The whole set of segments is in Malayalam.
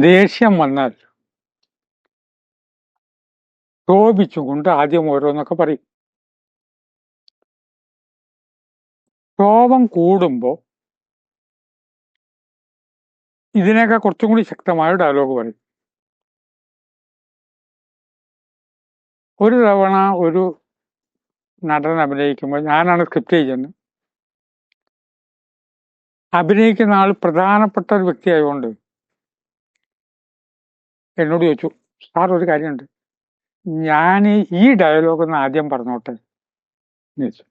ദേഷ്യം വന്നാൽ ക്ഷോഭിച്ചുകൊണ്ട് ആദ്യം ഓരോന്നൊക്കെ പറയും. ക്ഷോഭം കൂടുമ്പോൾ ഇതിനൊക്കെ കുറച്ചും കൂടി ശക്തമായ ഡയലോഗ് പറയും. ഒരു തവണ ഒരു നടൻ അഭിനയിക്കുമ്പോൾ ഞാനാണ് സ്ക്രിപ്റ്റ് ചെയ്യുന്നത്. അഭിനയിക്കുന്ന ആൾ പ്രധാനപ്പെട്ട ഒരു വ്യക്തി ആയതുകൊണ്ട് എന്നോട് ചോദിച്ചു സാർ ഒരു കാര്യമുണ്ട്. ഞാൻ ഈ ഡയലോഗ് ഒന്ന് ആദ്യം പറഞ്ഞോട്ടെ? ചോദിച്ചു.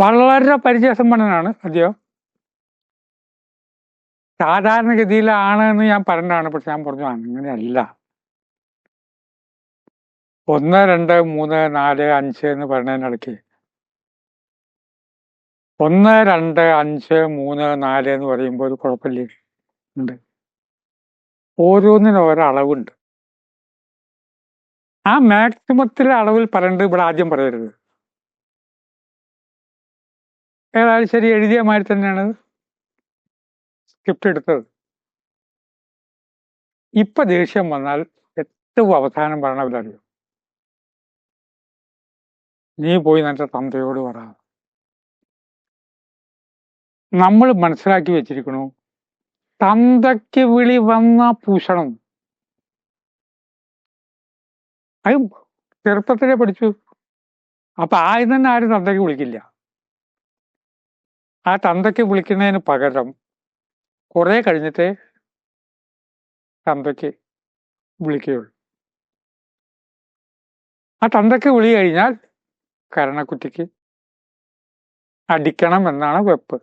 വളരെ പരിചയസമ്പന്നനാണ് അദ്ദേഹം. സാധാരണഗതിയിലാണ് എന്ന് ഞാൻ പറഞ്ഞതാണ് പക്ഷെ ഞാൻ പറഞ്ഞു അങ്ങനെയല്ല. ഒന്ന് രണ്ട് മൂന്ന് നാല് അഞ്ച് എന്ന് പറഞ്ഞതിനിടയ്ക്ക് ഒന്ന് രണ്ട് അഞ്ച് മൂന്ന് നാല് എന്ന് പറയുമ്പോൾ ഒരു കുഴപ്പമില്ലേ. ഉണ്ട്. ഓരോന്നിനും ഓരോ അളവുണ്ട്. ആ മാക്സിമത്തിലെ അളവിൽ പറയേണ്ടത് ഇവിടെ ആദ്യം പറയരുത്. ഏതായാലും ശരി എഴുതിയ മാതിരി തന്നെയാണ് സ്ക്രിപ്റ്റ് എടുത്തത്. ഇപ്പൊ ദേഷ്യം വന്നാൽ ഏറ്റവും അവസാനം പറയണവരറിയോ നീ പോയി നിന്റെ തന്തയോട് പറ. നമ്മൾ മനസ്സിലാക്കി വെച്ചിരിക്കണു തന്തയ്ക്ക് വിളി വന്ന പൂഷണം. അത് ചെറുപ്പത്തിലേ പഠിച്ചു. അപ്പൊ ആദ്യം തന്നെ ആരും തന്തയ്ക്ക് വിളിക്കില്ല. ആ തന്തയ്ക്ക് വിളിക്കുന്നതിന് പകരം കുറെ കഴിഞ്ഞിട്ടേ തന്തയ്ക്ക് വിളിക്കുകയുള്ളൂ. ആ തന്തയ്ക്ക് വിളി കഴിഞ്ഞാൽ കരണക്കുറ്റിക്ക് അടിക്കണം എന്നാണ് വെപ്പ്.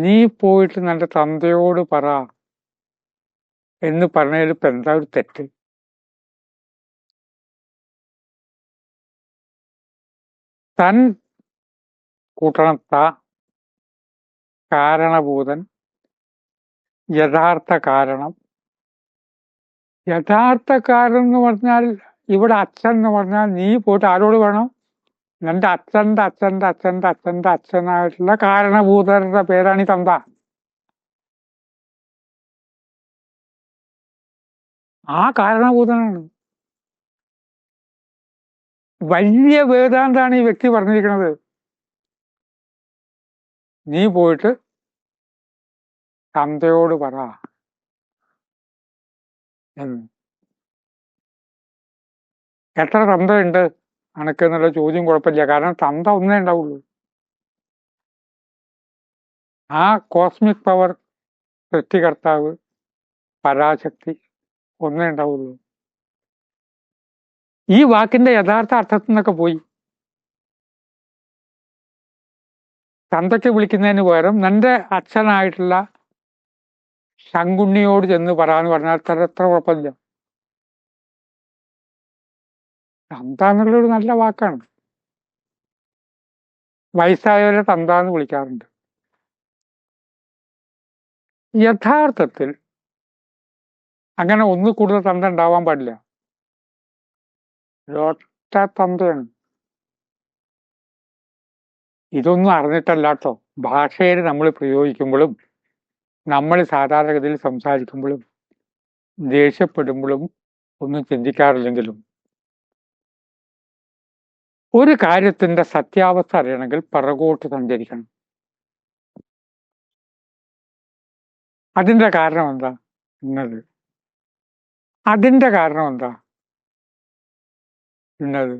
നീ പോയിട്ട് നല്ല തന്തയോട് പറ എന്ന് പറഞ്ഞതിൽ ഇപ്പൊ എന്താ ഒരു തെറ്റ്? തൻ കൂട്ടണം ത കാരണഭൂതൻ യഥാർത്ഥ കാരണം. യഥാർത്ഥ കാരണം എന്ന് പറഞ്ഞാൽ ഇവിടെ അച്ഛൻ എന്ന് പറഞ്ഞാൽ നീ പോയിട്ട് ആരോട് വേണം? നിന്റെ അച്ഛന്റെ അച്ഛന്റെ അച്ഛന്റെ അച്ഛന്റെ അച്ഛനായിട്ടുള്ള കാരണഭൂതരുടെ പേരാണ് ഈ തന്ത. ആ കാരണഭൂതനാണ്. വലിയ വേദാന്താണ് ഈ വ്യക്തി പറഞ്ഞിരിക്കുന്നത്. നീ പോയിട്ട് തന്തയോട് പറ. എത്ര തന്തയുണ്ട്? അനക്ക് എന്നുള്ള ചോദ്യം കുഴപ്പമില്ല. കാരണം തന്ത ഒന്നേ ഉണ്ടാവുള്ളൂ. ആ കോസ്മിക് പവർ സൃഷ്ടികർത്താവ് പരാശക്തി ഒന്നേ ഉണ്ടാവുള്ളൂ. ഈ വാക്കിന്റെ യഥാർത്ഥ അർത്ഥത്തിൽ നിന്നൊക്കെ പോയി. തന്തയ്ക്ക് വിളിക്കുന്നതിന് പകരം നിന്റെ അച്ഛനായിട്ടുള്ള ശങ്കുണ്ണിയോട് ചെന്ന് പറയാന്ന് പറഞ്ഞാൽ അത്ര എത്ര കുഴപ്പമില്ല. തന്ത എന്നുള്ളൊരു നല്ല വാക്കാണ്. വയസ്സായവരെ തന്ത എന്ന് വിളിക്കാറുണ്ട്. യഥാർത്ഥത്തിൽ അങ്ങനെ ഒന്ന് കൂടുതൽ തന്ത ഉണ്ടാവാൻ പാടില്ല. ഒറ്റ തന്തയാണ് ഇതൊന്നും അറിഞ്ഞിട്ടല്ല കേട്ടോ. ഭാഷയിൽ നമ്മൾ പ്രയോഗിക്കുമ്പോഴും നമ്മൾ സാധാരണഗതിയിൽ സംസാരിക്കുമ്പോഴും ദേഷ്യപ്പെടുമ്പോഴും ഒന്നും ചിന്തിക്കാറില്ലെങ്കിലും ഒരു കാര്യത്തിന്റെ സത്യാവസ്ഥ അറിയണമെങ്കിൽ പിറകോട്ട് സഞ്ചരിക്കണം. അതിന്റെ കാരണം എന്താ? ഇന്നത്. അതിന്റെ കാരണം എന്താ? ഇന്നത്.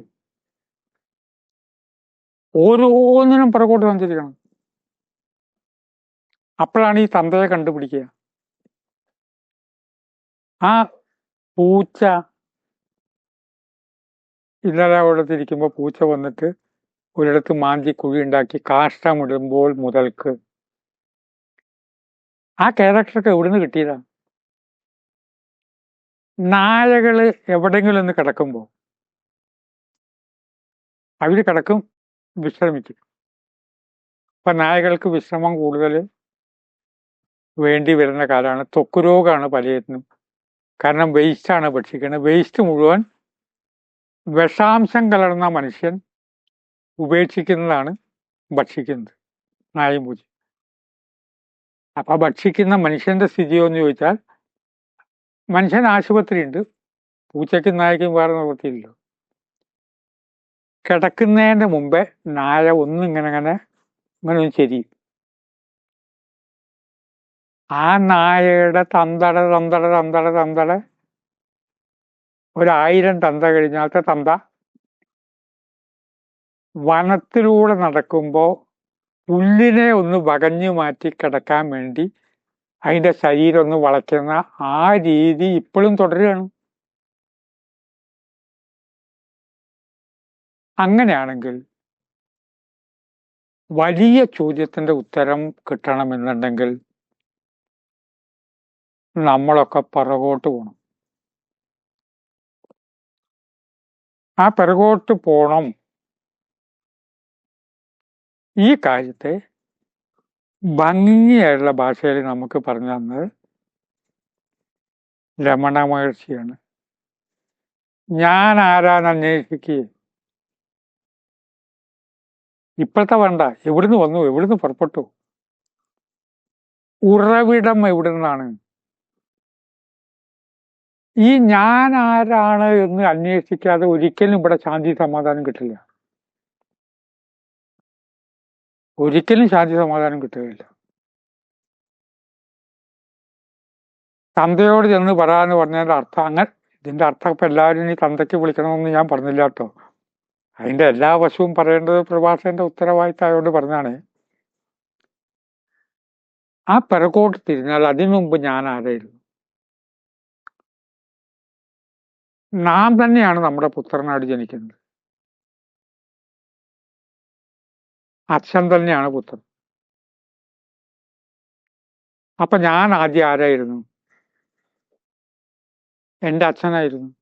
ഓരോന്നിനും പുറകോട്ട് സഞ്ചരിക്കണം. അപ്പോഴാണ് ഈ തന്തയെ കണ്ടുപിടിക്കുക. ആ പൂച്ച ഇന്നലെ അവിടെ തിരിക്കുമ്പോൾ പൂച്ച വന്നിട്ട് ഒരിടത്ത് മാന്തി കുഴി ഉണ്ടാക്കി കാഷ്ടമിടുമ്പോൾ മുതൽക്ക്. ആ ക്യാരക്ടറൊക്കെ എവിടുന്ന് കിട്ടിയതാ? നായകൾ എവിടെങ്കിലും ഒന്ന് കിടക്കുമ്പോൾ അവർ കിടക്കും വിശ്രമിക്കും. അപ്പൊ നായകൾക്ക് വിശ്രമം കൂടുതൽ വേണ്ടി വരുന്ന കാലമാണ് ത്വക്ക് രോഗമാണ് കാരണം വേസ്റ്റാണ് ഭക്ഷിക്കുന്നത് വേസ്റ്റ് മുഴുവൻ വിഷാംശം കലർന്ന മനുഷ്യൻ ഉപേക്ഷിക്കുന്നതാണ് ഭക്ഷിക്കുന്നത് നായും പൂജ. അപ്പൊ ഭക്ഷിക്കുന്ന മനുഷ്യന്റെ സ്ഥിതിയോ എന്ന് ചോദിച്ചാൽ മനുഷ്യൻ ആശുപത്രിയുണ്ട് പൂച്ചയ്ക്കും നായക്കും വേറെ നിവൃത്തിയില്ലല്ലോ. കിടക്കുന്നതിന്റെ മുമ്പേ നായ ഒന്നിങ്ങനെ അങ്ങനെ ഇങ്ങനെ ഒന്ന് ചെരിയും. ആ നായയുടെ തന്തട തന്തട തന്തട തന്തട ഒരായിരം തന്ത കഴിഞ്ഞാലത്തെ തന്ത? വനത്തിലൂടെ നടക്കുമ്പോൾ പുല്ലിനെ ഒന്ന് വകഞ്ഞു മാറ്റി കിടക്കാൻ വേണ്ടി അതിന്റെ ശരീരം ഒന്ന് വളയ്ക്കുന്ന ആ രീതി ഇപ്പോഴും തുടരുകയാണ്. അങ്ങനെയാണെങ്കിൽ വലിയ ചോദ്യത്തിന്റെ ഉത്തരം കിട്ടണമെന്നുണ്ടെങ്കിൽ നമ്മളൊക്കെ പുറകോട്ട് പോകണം. ആ പിറകോട്ട് പോണം. ഈ കാര്യത്തെ ഭംഗിയായുള്ള ഭാഷയിൽ നമുക്ക് പറഞ്ഞു തന്നത് രമണ മഹർഷിയാണ്. ഞാൻ ആരാന്ന് അന്വേഷിക്കുകയും ഇപ്പോഴത്തെ വേണ്ട എവിടുന്ന് വന്നു എവിടുന്ന് പുറപ്പെട്ടു? ഉറവിടം എവിടുന്നാണ്? ഈ ഞാൻ ആരാണ് എന്ന് അന്വേഷിക്കാതെ ഒരിക്കലും ഇവിടെ ശാന്തി സമാധാനം കിട്ടില്ല. ഒരിക്കലും ശാന്തി സമാധാനം കിട്ടുകയില്ല. തന്തയോട് ചെന്ന് പറയാന്ന് പറഞ്ഞതിന്റെ അർത്ഥം അങ്ങനെ ഇതിന്റെ അർത്ഥം ഇപ്പൊ എല്ലാവരും ഈ തന്തയ്ക്ക് വിളിക്കണമെന്ന് ഞാൻ പറഞ്ഞില്ല കേട്ടോ. അതിന്റെ എല്ലാ വശവും പറയേണ്ടത് പ്രഭാഷകന്റെ ഉത്തരവാദിത്തമായോണ്ട് പറഞ്ഞാണ് ആ പിറകോട്ട് തിരിഞ്ഞാൽ അതിനു മുമ്പ് ഞാൻ ആരായിരുന്നു? നാം തന്നെയാണ് നമ്മുടെ പുത്രനായിട്ട് ജനിക്കുന്നത്. അച്ഛൻ തന്നെയാണ് പുത്രൻ. അപ്പൊ ഞാൻ ആദ്യം ആരായിരുന്നു? എന്റെ അച്ഛനായിരുന്നു.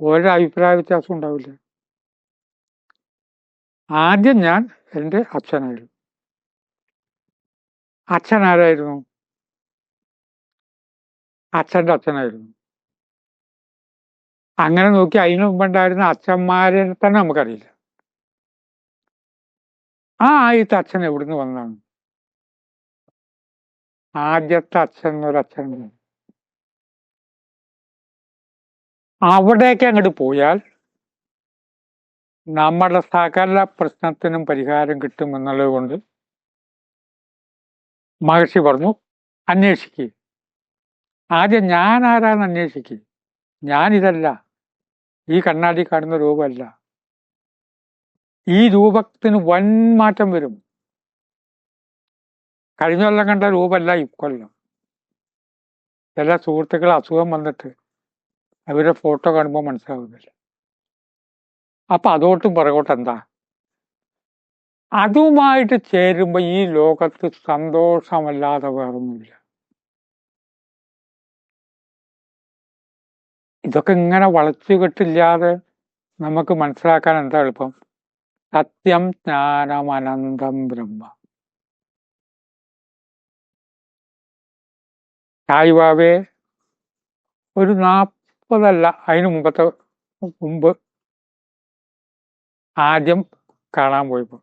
ഒരഭിപ്രായ വ്യത്യാസം ഉണ്ടാവില്ല. ആദ്യം ഞാൻ എന്റെ അച്ഛനായിരുന്നു. അച്ഛൻ ആരായിരുന്നു? അച്ഛന്റെ അച്ഛനായിരുന്നു. അങ്ങനെ നോക്കി അതിനു മുമ്പുണ്ടായിരുന്ന അച്ഛന്മാരെ തന്നെ നമുക്കറിയില്ല. ആ ആദ്യത്തെ അച്ഛൻ എവിടുന്ന് വന്നതാണ്? ആദ്യത്തെ അച്ഛൻ എന്നൊരു അച്ഛൻ അവിടേക്ക് അങ്ങോട്ട് പോയാൽ നമ്മുടെ സകല പ്രശ്നത്തിനും പരിഹാരം കിട്ടും എന്നുള്ളത് കൊണ്ട് മഹർഷി പറഞ്ഞു അന്വേഷിക്കുക ആദ്യം ഞാൻ ആരാന്ന് അന്വേഷിക്കുക ഞാനിതല്ല. ഈ കണ്ണാടി കാണുന്ന രൂപമല്ല. ഈ രൂപത്തിന് വൻ മാറ്റം വരും. കഴിഞ്ഞ കൊല്ലം കണ്ട രൂപമല്ല ഇക്കൊല്ലം ചില സുഹൃത്തുക്കൾ അസുഖം വന്നിട്ട് അവരുടെ ഫോട്ടോ കാണുമ്പോൾ മനസ്സിലാവുന്നില്ല. അപ്പൊ അതോട്ടും പുറകോട്ട് എന്താ? അതുമായിട്ട് ചേരുമ്പോൾ ഈ ലോകത്ത് സന്തോഷമല്ലാതെ വേറൊന്നുമില്ല. ഇതൊക്കെ ഇങ്ങനെ വളച്ചു കെട്ടില്ലാതെ നമുക്ക് മനസ്സിലാക്കാൻ എന്താ എളുപ്പം? സത്യം ജ്ഞാനം അനന്തം ബ്രഹ്മ. സായിബാബയെ ഒരു നാൽപ്പതല്ല അതിന് മുമ്പത്തെ മുമ്പ് ആദ്യം കാണാൻ പോയപ്പോൾ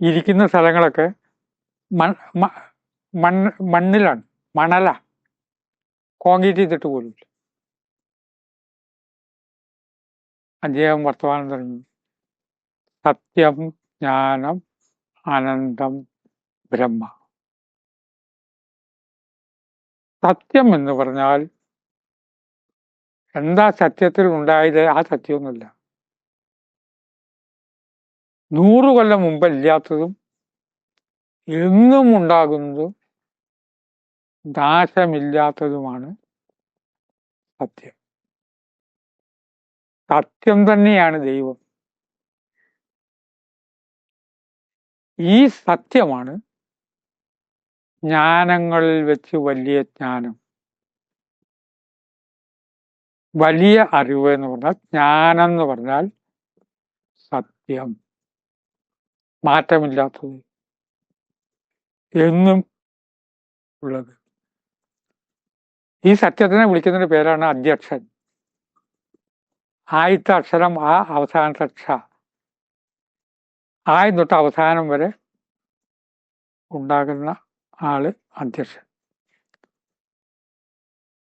ഇരിക്കുന്ന സ്ഥലങ്ങളൊക്കെ മണ്ണ് മണ്ണിലാണ് മണല. കോൺക്രീറ്റ് ചെയ്തിട്ട് പോലും അദ്ദേഹം വർത്തമാനം തുടങ്ങി. സത്യം ജ്ഞാനം അനന്തം ബ്രഹ്മ. സത്യം എന്ന് പറഞ്ഞാൽ എന്താ സത്യത്തിൽ ഉണ്ടായത്? ആ സത്യമൊന്നുമില്ല. നൂറു കൊല്ലം മുമ്പ് ഇല്ലാത്തതും എന്നും ഉണ്ടാകുന്നതും നാശമില്ലാത്തതുമാണ് സത്യം. സത്യം തന്നെയാണ് ദൈവം. ഈ സത്യമാണ് ജ്ഞാനങ്ങളിൽ വെച്ച് വലിയ ജ്ഞാനം. വലിയ അറിവ് എന്ന് പറഞ്ഞാൽ ജ്ഞാനം എന്ന് പറഞ്ഞാൽ സത്യം. മാറ്റമില്ലാത്തത് എന്നും ഉള്ളത്. ഈ സത്യത്തിനെ വിളിക്കുന്നതിന്റെ പേരാണ് അധ്യക്ഷൻ. ആദ്യത്തെ അക്ഷരം ആ അവസാനത്തെ ക്ഷ. ആയി തൊട്ട് അവസാനം വരെ ഉണ്ടാകുന്ന ആൾ അധ്യക്ഷൻ.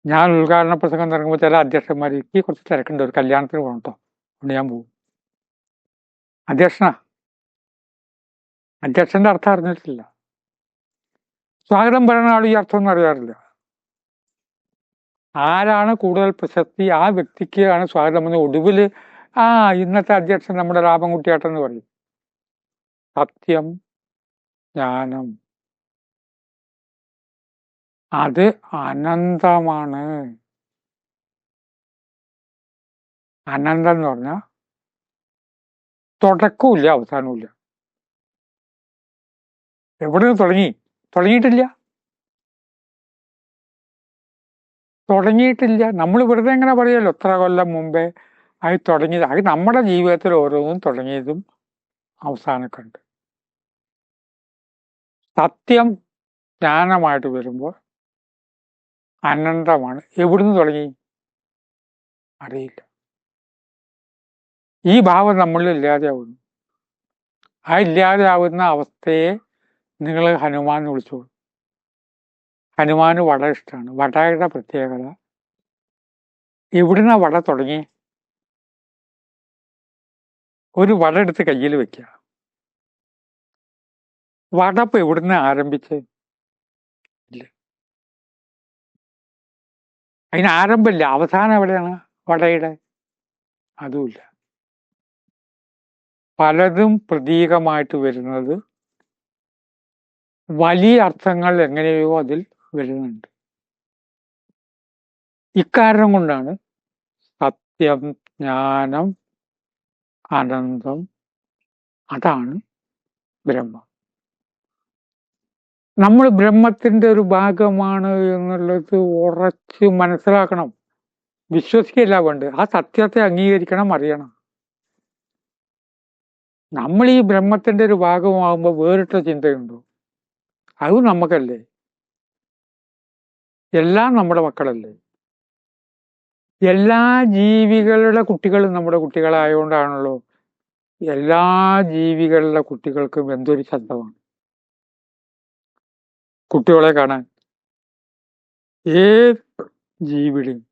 ഞാൻ ഉദ്ഘാടന പ്രസംഗം തുടങ്ങുമ്പോൾ ചില അധ്യക്ഷന്മാർ ഈ കുറച്ച് തിരക്കുണ്ട് ഒരു കല്യാണത്തിന് പോകണം കേട്ടോ അതുകൊണ്ട് ഞാൻ പോകും. അധ്യക്ഷനാ. അധ്യക്ഷന്റെ അർത്ഥം അറിഞ്ഞിട്ടില്ല. സ്വാഗതം പറയുന്ന ആൾ ഈ അർത്ഥം ഒന്നും അറിയാറില്ല. ആരാണ് കൂടുതൽ പ്രശസ്തി? ആ വ്യക്തിക്ക് ആണ് സ്വാഗതം എന്ന് ഒടുവിൽ ആ ഇന്നത്തെ അധ്യക്ഷൻ നമ്മുടെ രാമൻകുട്ടിയേട്ടൻ എന്ന് പറയും. സത്യം ജ്ഞാനം. അത് അനന്തമാണ്. അനന്തം എന്ന് പറഞ്ഞാൽ തുടക്കമില്ല അവസാനമില്ല എവിടെ തുടങ്ങി? തുടങ്ങിയിട്ടില്ല. തുടങ്ങിയിട്ടില്ല. നമ്മൾ വെറുതെ എങ്ങനെ പറയുമല്ലോ എത്ര കൊല്ലം മുമ്പേ അത് തുടങ്ങിയത്. അത് നമ്മുടെ ജീവിതത്തിൽ ഓരോന്നും തുടങ്ങിയതും അവസാനക്കുണ്ട്. സത്യം ജ്ഞാനമായിട്ട് വരുമ്പോൾ അനന്തമാണ്. എവിടുന്ന് തുടങ്ങി? അറിയില്ല. ഈ ഭാവം നമ്മളിൽ ഇല്ലാതെയാവുന്നു. ആ ഇല്ലാതെയാവുന്ന അവസ്ഥയെ നിങ്ങൾ ഹനുമാൻ വിളിച്ചോളൂ. ഹനുമാന് വട ഇഷ്ടമാണ് വടയുടെ പ്രത്യേകത. എവിടുന്ന വട തുടങ്ങി? ഒരു വട എടുത്ത് കയ്യിൽ വെക്കുക. വട ഇപ്പൊ എവിടുന്ന് ആരംഭിച്ച്? അതിന് ആരംഭമില്ല. അവസാനം എവിടെയാണ്? വടയുടെ. അതുമില്ല. പലതും പ്രതീകമായിട്ട് വരുന്നത് വലിയ അർത്ഥങ്ങൾ എങ്ങനെയോ അതിൽ വരുന്നുണ്ട്. ഇക്കാരണം കൊണ്ടാണ് സത്യം ജ്ഞാനം അനന്തം അതാണ് ബ്രഹ്മം. നമ്മൾ ബ്രഹ്മത്തിന്റെ ഒരു ഭാഗമാണ് എന്നുള്ളത് ഉറച്ച് മനസ്സിലാക്കണം. വിശ്വസിക്കില്ല വേണ്ടത്. ആ സത്യത്തെ അംഗീകരിക്കണം അറിയണം. നമ്മൾ ഈ ബ്രഹ്മത്തിന്റെ ഒരു ഭാഗമാകുമ്പോൾ വേറിട്ട ചിന്തയുണ്ടോ? അത് നമുക്കല്ലേ. എല്ലാം നമ്മുടെ മക്കളല്ലേ? എല്ലാ ജീവികളുടെ കുട്ടികളും നമ്മുടെ കുട്ടികളായതുകൊണ്ടാണല്ലോ എല്ലാ ജീവികളുടെ കുട്ടികൾക്കും എന്തൊരു ശബ്ദമാണ്. കുട്ടികളെ കാണാൻ ഏത് ജീവിയുടെയും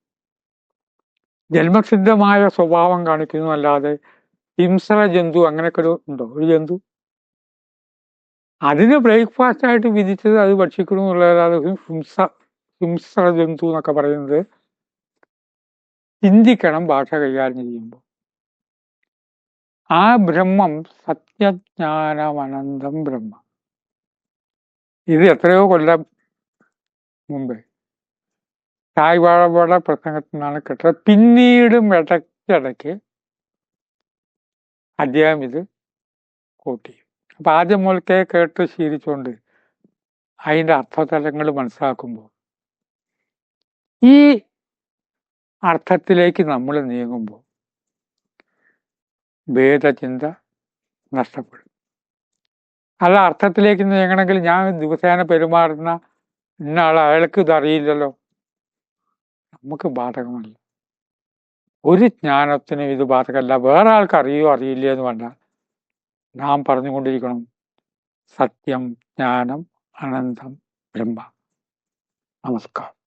ജന്മസിദ്ധമായ സ്വഭാവം കാണിക്കുന്നു അല്ലാതെ ഹിംസന ജന്തു അങ്ങനെയൊക്കെ ഉണ്ടോ? ഒരു ജന്തു? അതിന് ബ്രേക്ക്ഫാസ്റ്റ് ആയിട്ട് വിധിച്ചത് അത് ഭക്ഷിക്കണമെന്നുള്ളതല്ലാതെ ഹിംസ ഹിംസ ജന്തു എന്നൊക്കെ പറയുന്നത് ചിന്തിക്കണം ഭാഷ കൈകാര്യം ചെയ്യുമ്പോൾ. ആ ബ്രഹ്മം സത്യജ്ഞാനമനന്തം ബ്രഹ്മ. ഇത് എത്രയോ കൊല്ലം മുമ്പേ തായ്വാഴയുടെ പ്രസംഗത്തിൽ നിന്നാണ് കേട്ടത്. പിന്നീടും ഇടയ്ക്കിടയ്ക്ക് അദ്ദേഹം ഇത് കൂട്ടി അപ്പൊ ആദ്യം മുതൽക്കേ കേട്ട് ശീലിച്ചുകൊണ്ട് അതിന്റെ അർത്ഥതലങ്ങൾ മനസ്സിലാക്കുമ്പോൾ ഈ അർത്ഥത്തിലേക്ക് നമ്മൾ നീങ്ങുമ്പോൾ ഭേദചിന്ത നഷ്ടപ്പെടും. അല്ല അർത്ഥത്തിലേക്ക് നീങ്ങണമെങ്കിൽ ഞാൻ ദിവസേന പെരുമാറുന്ന ഇന്ന ആൾ അയാൾക്ക് ഇതറിയില്ലല്ലോ. നമുക്ക് ബാധകമല്ല. ഒരു ജ്ഞാനത്തിനും ഇത് ബാധകമല്ല. വേറെ ആൾക്ക് അറിയോ അറിയില്ല എന്ന് വേണ്ട. നാം പറഞ്ഞുകൊണ്ടിരിക്കണം. സത്യം ജ്ഞാനം അനന്തം ബ്രഹ്മ. നമസ്കാരം.